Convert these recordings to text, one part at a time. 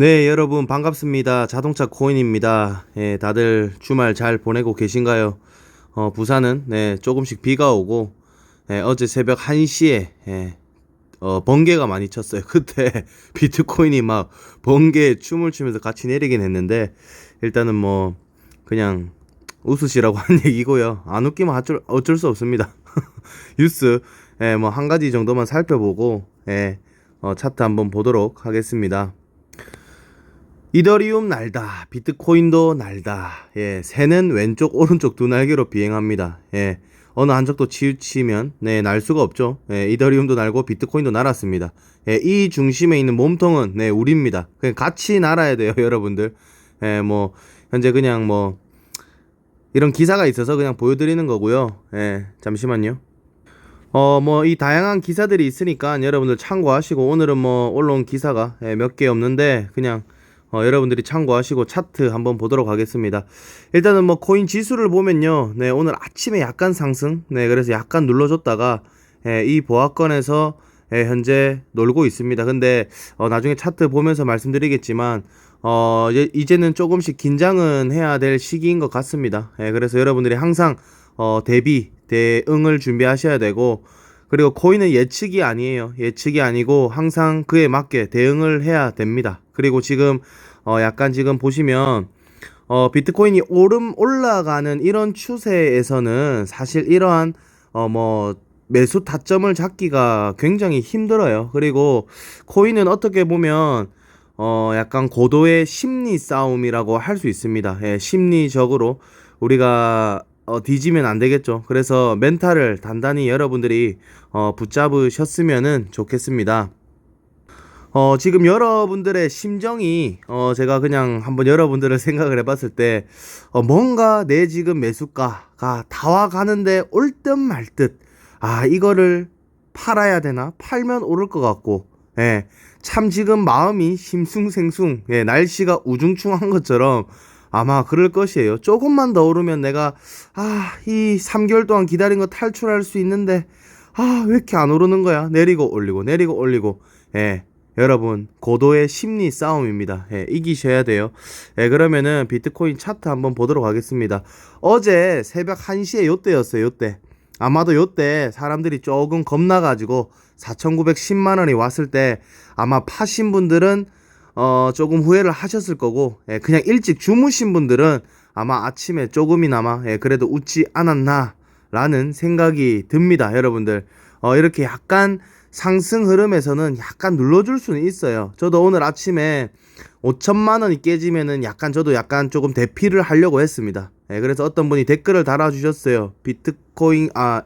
네, 여러분 반갑습니다. 자동차 코인입니다. 예, 다들 주말 잘 보내고 계신가요? 어, 부산은 네, 조금씩 비가 오고 예, 어제 새벽 1시에 예, 어, 번개가 많이 쳤어요. 그때 비트코인이 막 번개 춤을 추면서 같이 내리긴 했는데 일단은 뭐 그냥 웃으시라고 한 얘기고요. 안 웃기면 어쩔, 어쩔 수 없습니다. 뉴스 예, 뭐 한 가지 정도만 살펴보고 예, 어, 차트 한번 보도록 하겠습니다. 이더리움 날다, 비트코인도 날다. 예, 새는 왼쪽 오른쪽 두 날개로 비행합니다. 예, 어느 한쪽도 치우치면 네, 날 수가 없죠. 예, 이더리움도 날고 비트코인도 날았습니다. 예, 이 중심에 있는 몸통은 네, 우리입니다. 그냥 같이 날아야 돼요, 여러분들. 예, 뭐 현재 그냥 뭐 이런 기사가 있어서 그냥 보여드리는 거고요. 예, 잠시만요. 어, 뭐, 이 다양한 기사들이 있으니까 여러분들 참고하시고, 오늘은 뭐, 올라온 기사가 예, 몇 개 없는데, 그냥, 어, 여러분들이 참고하시고 차트 한번 보도록 하겠습니다. 일단은 뭐, 코인 지수를 보면요. 네, 오늘 아침에 약간 상승. 네, 그래서 약간 눌러줬다가, 예, 이 보합권에서, 예, 현재 놀고 있습니다. 근데, 어, 나중에 차트 보면서 말씀드리겠지만, 어, 이제, 이제는 조금씩 긴장은 해야 될 시기인 것 같습니다. 예, 그래서 여러분들이 항상, 어, 대비, 대응을 준비하셔야 되고 그리고 코인은 예측이 아니에요. 예측이 아니고 항상 그에 맞게 대응을 해야 됩니다. 그리고 지금 어 약간 지금 보시면 어 비트코인이 오름 올라가는 이런 추세에서는 사실 이러한 어뭐 매수 타점을 잡기가 굉장히 힘들어요. 그리고 코인은 어떻게 보면 어 약간 고도의 심리 싸움이라고 할 수 있습니다. 예, 심리적으로 우리가 어, 뒤지면 안 되겠죠. 그래서 멘탈을 단단히 여러분들이 어, 붙잡으셨으면 좋겠습니다. 어, 지금 여러분들의 심정이 어, 제가 그냥 한번 여러분들을 생각을 해봤을 때 어, 뭔가 내 지금 매수가가 다와가는데 올 듯 말 듯. 아 이거를 팔아야 되나? 팔면 오를 것 같고. 예. 참 지금 마음이 심숭생숭. 예, 날씨가 우중충한 것처럼 아마 그럴 것이에요. 조금만 더 오르면 내가 아, 이 3개월 동안 기다린 거 탈출할 수 있는데 아, 왜 이렇게 안 오르는 거야? 내리고 올리고 내리고 올리고. 예. 여러분, 고도의 심리 싸움입니다. 예, 이기셔야 돼요. 예, 그러면은 비트코인 차트 한번 보도록 하겠습니다. 어제 새벽 1시에 요때였어요, 요때. 아마도 요때 사람들이 조금 겁나가지고 4,910만 원이 왔을 때 아마 파신 분들은 어, 조금 후회를 하셨을 거고, 예, 그냥 일찍 주무신 분들은 아마 아침에 조금이나마, 예, 그래도 웃지 않았나, 라는 생각이 듭니다, 여러분들. 어, 이렇게 약간 상승 흐름에서는 약간 눌러줄 수는 있어요. 저도 오늘 아침에 5천만 원이 깨지면은 약간 저도 약간 조금 대피를 하려고 했습니다. 예, 그래서 어떤 분이 댓글을 달아주셨어요. 비트코인, 아,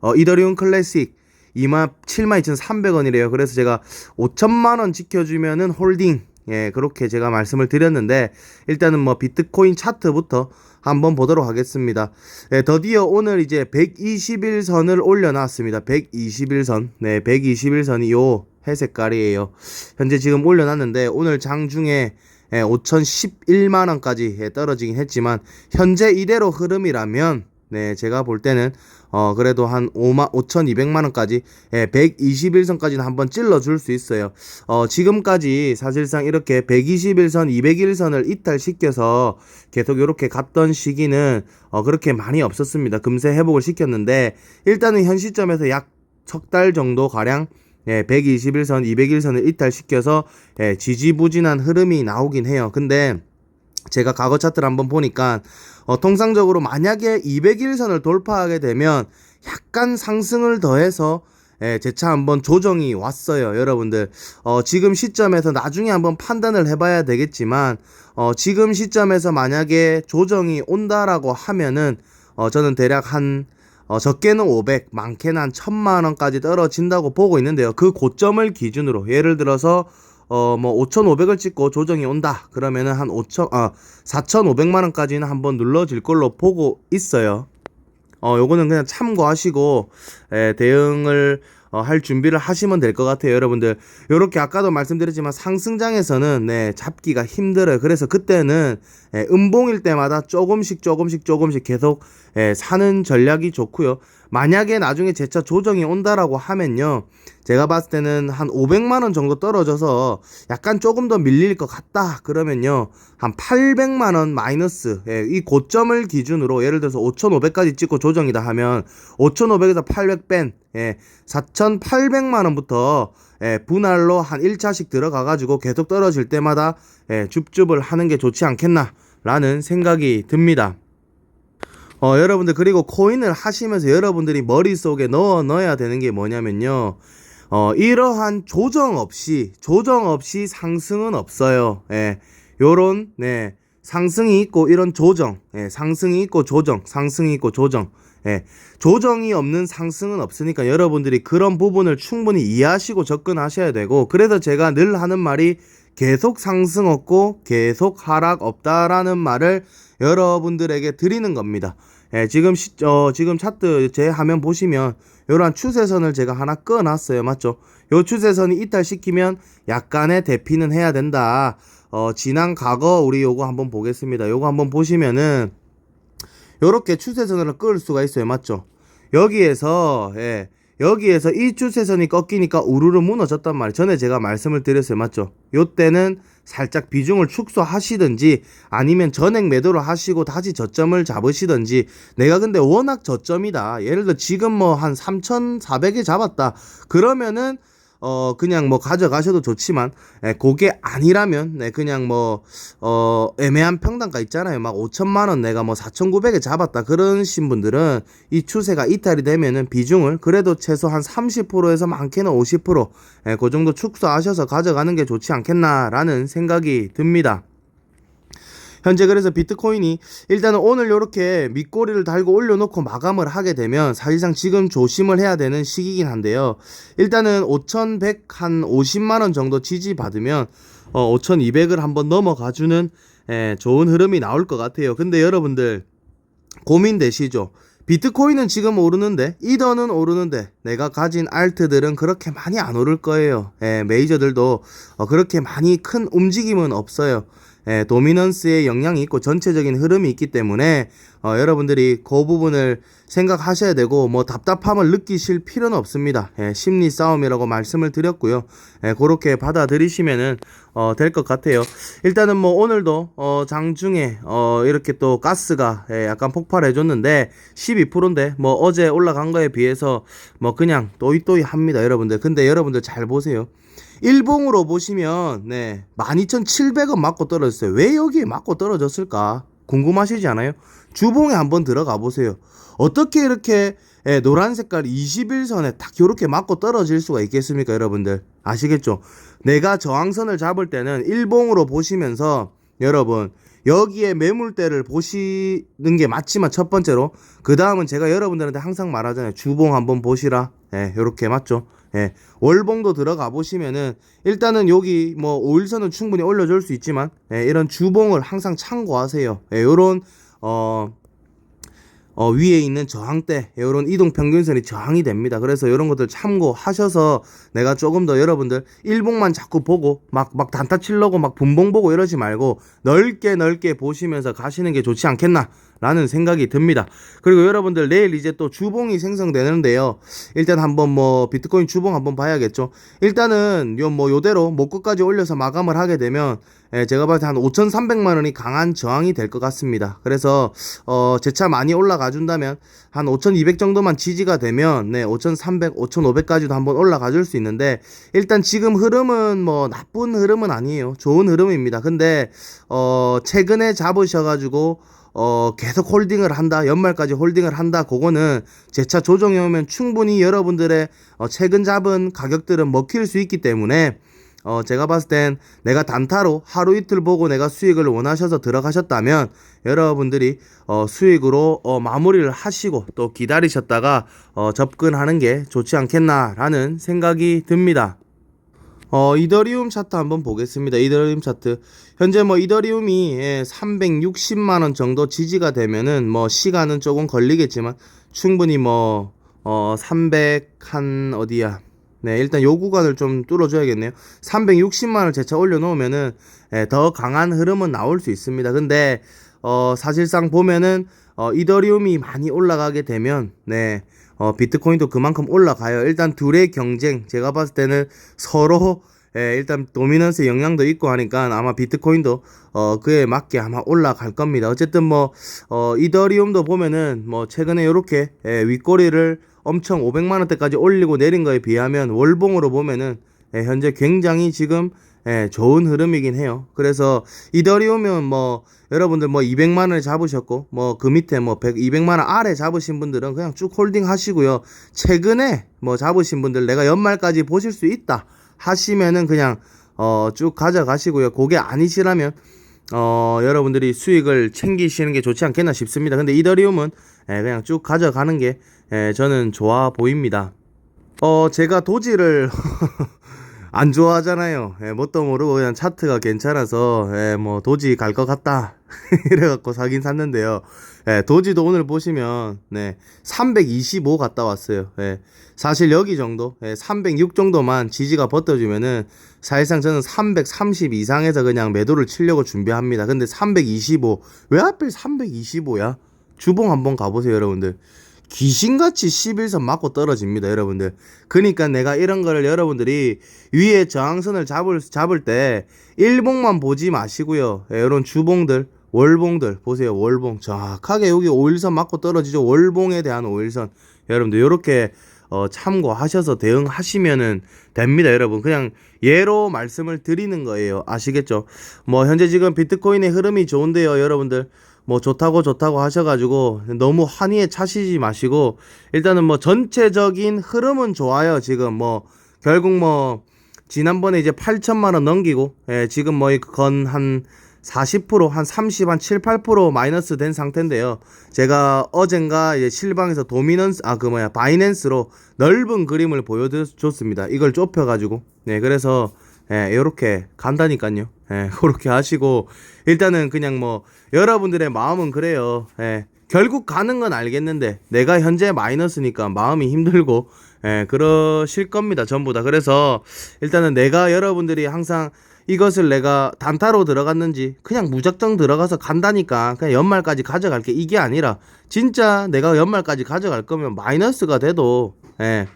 어, 이더리움 클래식 2만 72,300원이래요. 그래서 제가 5천만 원 지켜주면은 홀딩 예 그렇게 제가 말씀을 드렸는데 일단은 뭐 비트코인 차트부터 한번 보도록 하겠습니다. 예, 드디어 오늘 이제 121선을 올려놨습니다. 121선 네 121선이 요 회색깔이에요. 현재 지금 올려놨는데 오늘 장중에 예, 5,011만 원까지 예, 떨어지긴 했지만 현재 이대로 흐름이라면 네, 제가 볼 때는 어 그래도 한 5만 5,200만 원까지 예, 121선까지는 한번 찔러 줄 수 있어요. 어 지금까지 사실상 이렇게 121선, 201선을 이탈시켜서 계속 이렇게 갔던 시기는 어 그렇게 많이 없었습니다. 금세 회복을 시켰는데 일단은 현 시점에서 약 석 달 정도 가량 예, 121선, 201선을 이탈시켜서 예, 지지부진한 흐름이 나오긴 해요. 근데 제가 과거 차트를 한번 보니까 어, 통상적으로 만약에 201선을 돌파하게 되면 약간 상승을 더해서 예, 재차 한번 조정이 왔어요, 여러분들. 어, 지금 시점에서 나중에 한번 판단을 해봐야 되겠지만, 어, 지금 시점에서 만약에 조정이 온다라고 하면은, 어, 저는 대략 한, 어, 적게는 500, 많게는 한 1000만 원까지 떨어진다고 보고 있는데요. 그 고점을 기준으로, 예를 들어서, 어, 뭐, 5,500을 찍고 조정이 온다. 그러면은 한 5,000, 아, 4,500만 원까지는 한번 눌러질 걸로 보고 있어요. 어, 요거는 그냥 참고하시고, 에, 대응을, 어, 할 준비를 하시면 될 것 같아요, 여러분들. 요렇게 아까도 말씀드렸지만 상승장에서는, 네, 잡기가 힘들어요. 그래서 그때는, 에, 음봉일 때마다 조금씩 조금씩 조금씩 계속, 에, 사는 전략이 좋고요. 만약에 나중에 재차 조정이 온다라고 하면요. 제가 봤을 때는 한 500만 원 정도 떨어져서 약간 조금 더 밀릴 것 같다. 그러면요. 한 800만 원 마이너스. 예, 이 고점을 기준으로 예를 들어서 5,500까지 찍고 조정이다 하면 5,500에서 800 뺀 예, 4,800만 원부터 예, 분할로 한 1차씩 들어가 가지고 계속 떨어질 때마다 예, 줍줍을 하는 게 좋지 않겠나 라는 생각이 듭니다. 어, 여러분들, 그리고 코인을 하시면서 여러분들이 머릿속에 넣어 넣어야 되는 게 뭐냐면요. 어, 이러한 조정 없이, 조정 없이 상승은 없어요. 예. 요런, 네. 상승이 있고, 이런 조정. 예. 상승이 있고, 조정. 상승이 있고, 조정. 예. 조정이 없는 상승은 없으니까 여러분들이 그런 부분을 충분히 이해하시고 접근하셔야 되고, 그래서 제가 늘 하는 말이 계속 상승 없고, 계속 하락 없다라는 말을 여러분들에게 드리는 겁니다. 예, 지금 시, 어, 지금 차트 제 화면 보시면 요런 추세선을 제가 하나 꺼놨어요. 맞죠? 요 추세선이 이탈시키면 약간의 대피는 해야 된다. 어, 지난 과거 우리 요거 한번 보겠습니다. 요거 한번 보시면은 요렇게 추세선을 끌 수가 있어요. 맞죠? 여기에서 예. 여기에서 이 추세선이 꺾이니까 우르르 무너졌단 말이에요. 전에 제가 말씀을 드렸어요. 맞죠? 요때는 살짝 비중을 축소하시든지 아니면 전액 매도를 하시고 다시 저점을 잡으시든지 내가 근데 워낙 저점이다. 예를 들어 지금 뭐 한 3,400에 잡았다. 그러면은 어 그냥 뭐 가져가셔도 좋지만 예, 그게 아니라면 네 그냥 뭐 어 애매한 평단가 있잖아요 막 5천만 원 내가 뭐 4,900에 잡았다 그러신 분들은 이 추세가 이탈이 되면은 비중을 그래도 최소 한 30%에서 많게는 50% 예, 그 정도 축소하셔서 가져가는 게 좋지 않겠나라는 생각이 듭니다. 현재 그래서 비트코인이 일단은 오늘 이렇게 밑꼬리를 달고 올려놓고 마감을 하게 되면 사실상 지금 조심을 해야 되는 시기긴 한데요. 일단은 5,100 한 50만 원 정도 지지 받으면 어 5,200을 한번 넘어가주는 예, 좋은 흐름이 나올 것 같아요. 근데 여러분들 고민되시죠? 비트코인은 지금 오르는데 이더는 오르는데 내가 가진 알트들은 그렇게 많이 안 오를 거예요. 예, 메이저들도 어, 그렇게 많이 큰 움직임은 없어요. 예, 도미넌스의 영향이 있고 전체적인 흐름이 있기 때문에 어, 여러분들이 그 부분을 생각하셔야 되고 뭐 답답함을 느끼실 필요는 없습니다. 예, 심리 싸움이라고 말씀을 드렸고요. 예, 그렇게 받아들이시면은 어, 될 것 같아요. 일단은 뭐 오늘도 어, 장중에 어, 이렇게 또 가스가 예, 약간 폭발해 줬는데 12%인데 뭐 어제 올라간 거에 비해서 뭐 그냥 또이또이 합니다, 여러분들. 근데 여러분들 잘 보세요. 일봉으로 보시면 네 12,700원 맞고 떨어졌어요. 왜 여기에 맞고 떨어졌을까? 궁금하시지 않아요? 주봉에 한번 들어가 보세요. 어떻게 이렇게 예, 노란 색깔 21선에 딱 이렇게 맞고 떨어질 수가 있겠습니까, 여러분들? 아시겠죠? 내가 저항선을 잡을 때는 일봉으로 보시면서 여러분 여기에 매물대를 보시는 게 맞지만 첫 번째로 그 다음은 제가 여러분들한테 항상 말하잖아요. 주봉 한번 보시라. 예, 요렇게 맞죠? 예, 월봉도 들어가 보시면은 일단은 여기 뭐 5일선은 충분히 올려줄 수 있지만 예, 이런 주봉을 항상 참고하세요. 예, 요런 어 어, 위에 있는 저항대, 이런 이동 평균선이 저항이 됩니다. 그래서 이런 것들 참고하셔서 내가 조금 더 여러분들 일봉만 자꾸 보고 막, 막 단타 치려고 막 분봉 보고 이러지 말고 넓게 넓게 보시면서 가시는 게 좋지 않겠나. 라는 생각이 듭니다. 그리고 여러분들 내일 이제 또 주봉이 생성되는데요. 일단 한번 뭐 비트코인 주봉 한번 봐야겠죠. 일단은 요뭐 요대로 목끝까지 올려서 마감을 하게 되면 예, 제가 봤을 때 한 5,300만 원이 강한 저항이 될 것 같습니다. 그래서 어 재차 많이 올라가 준다면 한 5,200 정도만 지지가 되면 네, 5,300, 5,500까지도 한번 올라가 줄 수 있는데 일단 지금 흐름은 뭐 나쁜 흐름은 아니에요. 좋은 흐름입니다. 근데 어 최근에 잡으셔 가지고 어, 계속 홀딩을 한다, 연말까지 홀딩을 한다, 그거는 재차 조정해 오면 충분히 여러분들의 어, 최근 잡은 가격들은 먹힐 수 있기 때문에 어, 제가 봤을 땐 내가 단타로 하루 이틀 보고 내가 수익을 원하셔서 들어가셨다면 여러분들이 어, 수익으로 어, 마무리를 하시고 또 기다리셨다가 어, 접근하는 게 좋지 않겠나라는 생각이 듭니다. 어, 이더리움 차트 한번 보겠습니다. 이더리움 차트. 현재 뭐 이더리움이 예, 360만원 정도 지지가 되면은 뭐 시간은 조금 걸리겠지만 충분히 뭐, 어, 300 한 어디야. 네, 일단 요 구간을 좀 뚫어줘야겠네요. 360만원을 재차 올려놓으면은 예, 더 강한 흐름은 나올 수 있습니다. 근데, 어, 사실상 보면은, 어, 이더리움이 많이 올라가게 되면, 네, 어, 비트코인도 그만큼 올라가요. 일단 둘의 경쟁, 제가 봤을 때는 서로 예, 일단 도미넌스 영향도 있고 하니까 아마 비트코인도 어 그에 맞게 아마 올라갈 겁니다. 어쨌든 뭐 어 이더리움도 보면은 뭐 최근에 요렇게 예, 윗꼬리를 엄청 500만 원대까지 올리고 내린 거에 비하면 월봉으로 보면은 예, 현재 굉장히 지금 예, 좋은 흐름이긴 해요. 그래서 이더리움은 뭐 여러분들 뭐 200만 원에 잡으셨고 뭐 그 밑에 뭐 100, 200만 원 아래 잡으신 분들은 그냥 쭉 홀딩 하시고요. 최근에 뭐 잡으신 분들 내가 연말까지 보실 수 있다 하시면은 그냥 어 쭉 가져가시고요. 그게 아니시라면 어 여러분들이 수익을 챙기시는 게 좋지 않겠나 싶습니다. 근데 이더리움은 예, 그냥 쭉 가져가는 게 예, 저는 좋아 보입니다. 어 제가 도지를 안 좋아하잖아요. 예, 뭣도 모르고 그냥 차트가 괜찮아서 예, 뭐 도지 갈 것 같다 이래갖고 사긴 샀는데요. 예, 도지도 오늘 보시면 네, 325 갔다 왔어요. 예, 사실 여기 정도, 예, 306 정도만 지지가 버텨주면은 사실상 저는 330 이상에서 그냥 매도를 치려고 준비합니다. 근데 325, 왜 하필 325야? 주봉 한번 가보세요, 여러분들. 귀신같이 11선 맞고 떨어집니다, 여러분들. 그러니까 내가 이런 거를 여러분들이 위에 저항선을 잡을, 잡을 때 일봉만 보지 마시고요. 예, 이런 주봉들, 월봉들, 보세요, 월봉. 정확하게 여기 5일선 맞고 떨어지죠. 월봉에 대한 5일선. 여러분들, 요렇게 어, 참고하셔서 대응하시면은 됩니다, 여러분. 그냥 예로 말씀을 드리는 거예요. 아시겠죠? 뭐, 현재 지금 비트코인의 흐름이 좋은데요, 여러분들. 뭐 좋다고 좋다고 하셔가지고 너무 환희에 차시지 마시고 일단은 뭐 전체적인 흐름은 좋아요 지금 뭐 결국 뭐 지난번에 이제 8천만 원 넘기고 예, 지금 뭐 건 한 40%한 30, 한 7, 8% 마이너스 된 상태인데요. 제가 어젠가 이제 실방에서 도미넌스 아 그 뭐야 바이낸스로 넓은 그림을 보여줬습니다. 이걸 좁혀가지고 네 그래서 예, 요렇게 간다니까요. 예, 그렇게 하시고 일단은 그냥 뭐 여러분들의 마음은 그래요. 예. 결국 가는 건 알겠는데 내가 현재 마이너스니까 마음이 힘들고 예, 그러실 겁니다. 전부 다. 그래서 일단은 내가 여러분들이 항상 이것을 내가 단타로 들어갔는지 그냥 무작정 들어가서 간다니까 그냥 연말까지 가져갈게 이게 아니라 진짜 내가 연말까지 가져갈 거면 마이너스가 돼도 예,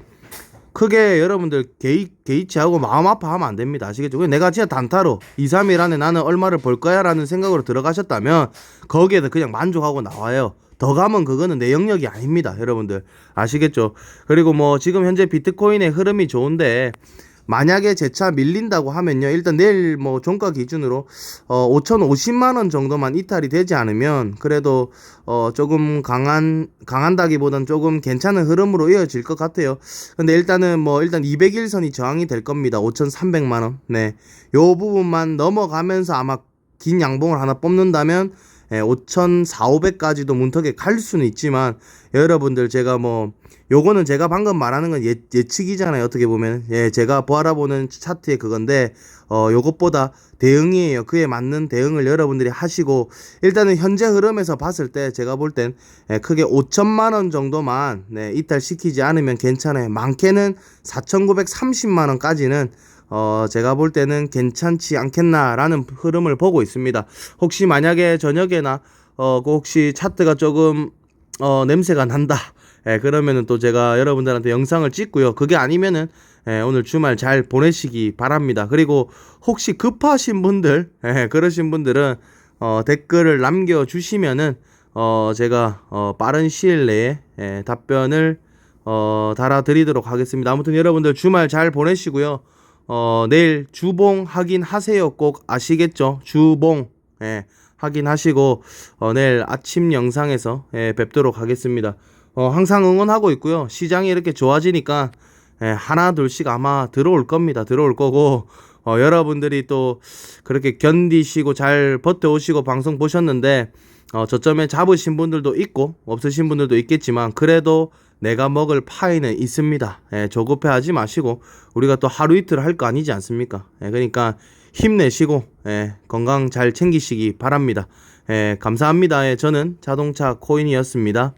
크게 여러분들 개의, 개의치하고 마음 아파하면 안 됩니다. 아시겠죠? 내가 진짜 단타로 2, 3일 안에 나는 얼마를 벌 거야 라는 생각으로 들어가셨다면 거기에서 그냥 만족하고 나와요. 더 가면 그거는 내 영역이 아닙니다. 여러분들. 아시겠죠? 그리고 뭐 지금 현재 비트코인의 흐름이 좋은데 만약에 제 차 밀린다고 하면요. 일단 내일 뭐 종가 기준으로 어 5,050만 원 정도만 이탈이 되지 않으면 그래도 어 조금 강한 강한다기보단 조금 괜찮은 흐름으로 이어질 것 같아요. 근데 일단은 뭐 일단 200일선이 저항이 될 겁니다. 5,300만 원. 네. 요 부분만 넘어가면서 아마 긴 양봉을 하나 뽑는다면 예, 5,400, 500까지도 문턱에 갈 수는 있지만 여러분들 제가 뭐 요거는 제가 방금 말하는 건 예, 예측이잖아요. 어떻게 보면 예, 제가 바라보는 차트의 그건데 어 요것보다 대응이에요. 그에 맞는 대응을 여러분들이 하시고 일단은 현재 흐름에서 봤을 때 제가 볼땐 예, 크게 5천만 원 정도만 네, 이탈 시키지 않으면 괜찮아요. 많게는 4,930만 원까지는 어, 제가 볼 때는 괜찮지 않겠나라는 흐름을 보고 있습니다. 혹시 만약에 저녁에나, 어, 그 혹시 차트가 조금, 어, 냄새가 난다. 예, 그러면은 또 제가 여러분들한테 영상을 찍고요. 그게 아니면은, 예, 오늘 주말 잘 보내시기 바랍니다. 그리고 혹시 급하신 분들, 예, 그러신 분들은, 어, 댓글을 남겨 주시면은, 어, 제가, 어, 빠른 시일 내에, 예, 답변을, 어, 달아드리도록 하겠습니다. 아무튼 여러분들 주말 잘 보내시고요. 어, 내일 주봉 확인하세요. 꼭 아시겠죠? 주봉. 예, 확인하시고, 어, 내일 아침 영상에서, 예, 뵙도록 하겠습니다. 어, 항상 응원하고 있고요. 시장이 이렇게 좋아지니까, 예, 하나, 둘씩 아마 들어올 겁니다. 들어올 거고, 어, 여러분들이 또 그렇게 견디시고 잘 버텨오시고 방송 보셨는데, 어, 저점에 잡으신 분들도 있고, 없으신 분들도 있겠지만, 그래도 내가 먹을 파이는 있습니다. 예, 조급해 하지 마시고, 우리가 또 하루 이틀 할 거 아니지 않습니까? 예, 그러니까 힘내시고, 예, 건강 잘 챙기시기 바랍니다. 예, 감사합니다. 예, 저는 자동차 코인이었습니다.